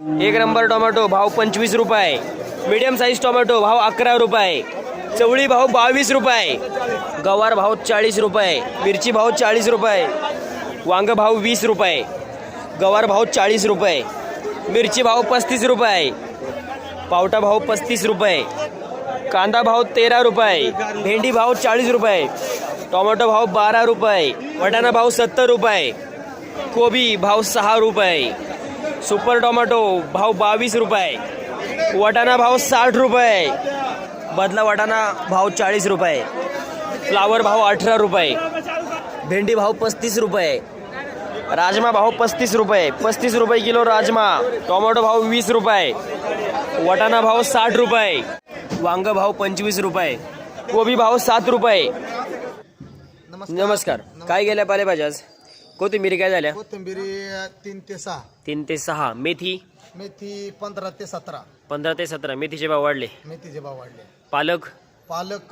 एक number tomato भाव पंचवीस रुपये. मीडियम साईज टोमॅटो भाव अकरा रुपये. चवळी भाव बावीस रुपये. गवार भाव चाळीस रुपये. मिरची भाव चाळीस रुपये. वांग भाव वीस रुपये. गवार भाव चाळीस रुपये. मिरची भाव पस्तीस रुपये. पावटा भाव पस्तीस रुपये. कांदा भाव तेरा रुपये. भेंडी भाव चाळीस रुपये. टोमॅटो भाव बारा रुपये. वटाणा भाव सत्तर रुपये. कोबी भाव सहा रुपये. सुपर टोमॅटो भाव बावीस रुपये. वटाणा भाव साठ रुपये. बदला वटाणा भाव चाळीस रुपये. फ्लावर भाव अठरा रुपये. भेंडी भाव पस्तीस रुपये. राजमा भाव पस्तीस रुपये. पस्तीस रुपये किलो राजमा. टोमॅटो भाव वीस रुपये. वटाणा भाव साठ रुपये. वांग भाव पंचवीस रुपये. कोबी भाव सात रुपये. नमस्कार. काय गेल्या पालेभाज्या आज? कोथिंबीर काय झाल्या? कोथिंबिरी तीन ते सहा. तीन ते सहा. मेथी? मेथी पंधरा ते सतरा. पंधरा ते सतरा. मेथीचे भाव वाढले. मेथीचे भाव वाढले. पालक? पालक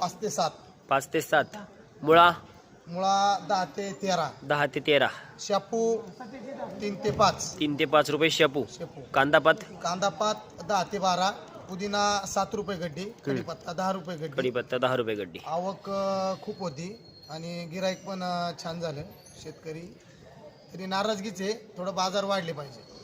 पाच ते सात. पाच ते सात. मुळा? मुळा दहा ते तेरा. दहा ते तेरा. शापू तीन ते पाच. तीन ते पाच रुपये शेपू. शेपू. कांदापात कांदा पात दहा ते बारा. पुदिना सात रुपये गड्डी. कढीपत्ता दहा रुपये गड्डी. कढीपत्ता दहा रुपये गड्डी. आवक खूप होती. आणि गिराईक पण छान झालं. शेतकरी तरी नाराजगीच आहे. थोडं बाजार वाढले पाहिजे.